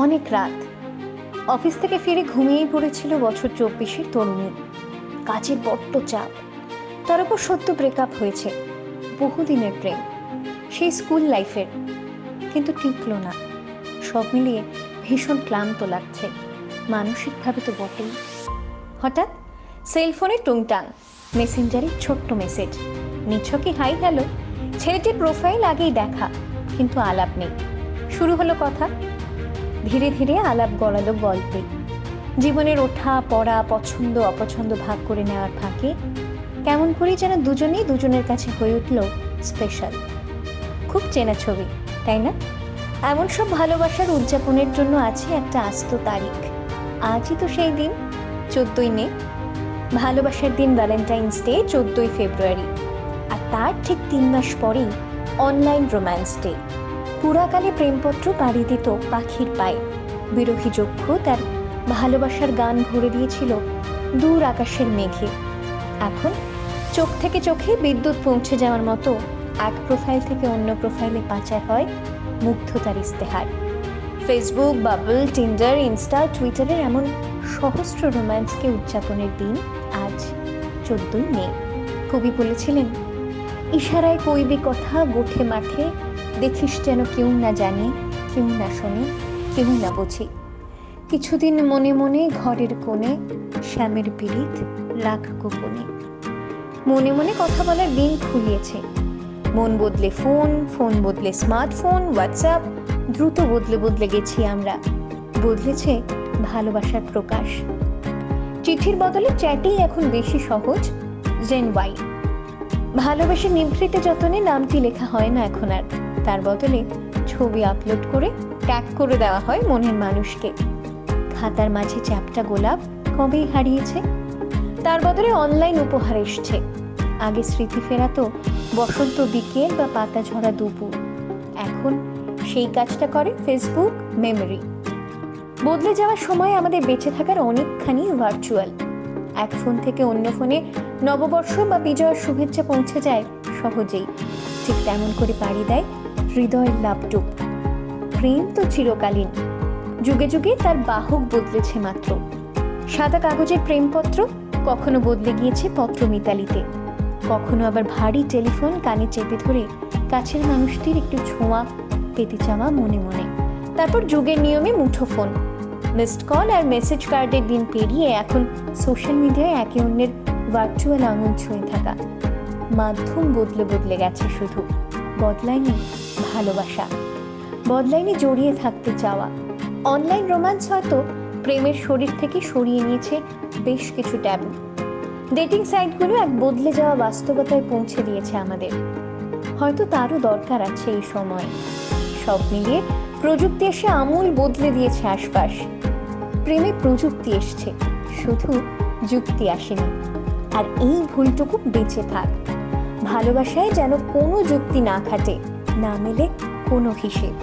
অনেক রাত। অফিস থেকে ফিরে ঘুমিয়েই পড়েছিল বছর চব্বিশের তরুণী। কাজের বড্ড চাপ। তার উপর সত্য ব্রেকআপ হয়েছে। বহুদিনের প্রেম। সেই স্কুল লাইফের কিন্তু টিকলো না। সব মিলিয়ে ভীষণ ক্লান্ত লাগছে। মানসিকভাবে তো বটেই। হঠাৎ সেলফোনে টুংটাং মেসেঞ্জারে ছোট্ট মেসেজ নিছকই হাই হ্যালো ছেলেটির প্রোফাইল আগেই দেখা। কিন্তু আলাপ নেই। শুরু হলো কথা ধীরে ধীরে আলাপ গড়ালো গল্পে। জীবনের ওঠা, পড়া, পছন্দ, অপছন্দ ভাগ করে নেওয়ার ফাঁকে কেমন করেই যেন দুজনেই দুজনের কাছে হয়ে উঠল স্পেশাল খুব চেনা ছবি, তাই না? এমন সব ভালোবাসার উদযাপনের জন্য আছে একটা আস্ত তারিখ। আজই তো সেই দিন, চোদ্দই মে। ভালোবাসার দিন ভ্যালেন্টাইন্স ডে চোদ্দই ফেব্রুয়ারি। আর তার ঠিক তিন মাস পরেই অনলাইন রোম্যান্স ডে পুরাকালে প্রেমপত্র পাড়ি দিত পাখির পায়ে। বিরোহী যক্ষ তার ভালোবাসার গান ভরে দিয়েছিল দূর আকাশের মেঘে। এখন চোখ থেকে চোখে বিদ্যুৎ পৌঁছে যাওয়ার মতো এক প্রোফাইল থেকে অন্য প্রোফাইলে পাচার হয় মুগ্ধতার ইস্তেহার ফেসবুক বাবল টিন্ডার ইনস্টা টুইটারের এমন সহস্র রোম্যান্সকে উদযাপনের দিন আজ চোদ্দই মে। কবি বলেছিলেন, ইশারায় কইবি কথা গোঠে মাঠে দেখিস যেন কেউ না জানে, কেউ না শোনে, কেউ না বোঝে। কিছুদিন মনে মনে ঘরের কোণে, শ্যামের পীড়িত রাখ গোপনে। মনে মনে কথা বলার দিন খুলিয়েছে। মন বদলে ফোন ফোন বদলে স্মার্টফোন, হোয়াটসঅ্যাপ, দ্রুত বদলে বদলে গেছি আমরা। বদলেছে ভালোবাসার প্রকাশ। চিঠির বদলে চ্যাটেই এখন বেশি সহজ জেন ওয়াই ভালোবেসে নিভৃতে যতনে নামটি লেখা হয় না এখন আর। তার বদলে ছবি আপলোড করে ট্যাগ করে দেওয়া হয় মনের মানুষকে। খাতার মাঝে চ্যাপটা গোলাপ কবেই হারিয়েছে? তার বদলে অনলাইন উপহার এসছে। আগে স্মৃতি ফেরাতো বসন্ত বিকেল বা পাতা ঝরা দুপুর। এখন সেই কাজটা করে ফেসবুক মেমরি বদলে যাওয়ার সময় আমাদের বেঁচে থাকার অনেকখানি ভার্চুয়াল এক ফোন থেকে অন্য ফোনে নববর্ষ বা বিজয়ের শুভেচ্ছা পৌঁছে যায় সহজেই। ঠিক তেমন করে পাড়ি দেয় হৃদয়ের লাভটুক প্রেম তো চিরকালীন। যুগে যুগে তার বাহক বদলেছে মাত্র। সাদা কাগজের প্রেমপত্র কখনো বদলে গিয়েছে পত্র মিতালিতে কখনো আবার ভারী টেলিফোন কানে চেপে ধরে কাছের মানুষটির একটু ছোঁয়া পেতে চাওয়া মনে মনে। তারপর যুগের নিয়মে মুঠোফোন। মিসড কল আর মেসেজ কার্ডের দিন পেরিয়ে এখন সোশ্যাল মিডিয়ায় একে অন্যের ভার্চুয়াল আঙুল ছুঁয়ে থাকা। মাধ্যম বদলে বদলে গেছে শুধু। বদলায়নি ভালোবাসা। বদলায়নি জড়িয়ে থাকতে চাওয়া। অনলাইন রোম্যান্স হয়তো প্রেমের শরীর থেকে সরিয়ে নিয়েছে বেশ কিছু ট্যাবু। ডেটিং সাইটগুলো এক বদলে যাওয়া বাস্তবতায় পৌঁছে দিয়েছে আমাদের। হয়তো তারও দরকার আছে এই সময়। সব মিলিয়ে প্রযুক্তি এসে আমূল বদলে দিয়েছে আশপাশ। প্রেমে প্রযুক্তি এসছে, শুধু যুক্তি আসেনি। আর এই ভুলটুকু বেঁচে থাক। ভালোবাসায় যেন কোনো যুক্তি না খাটে না মেলে কোনো হিসেব।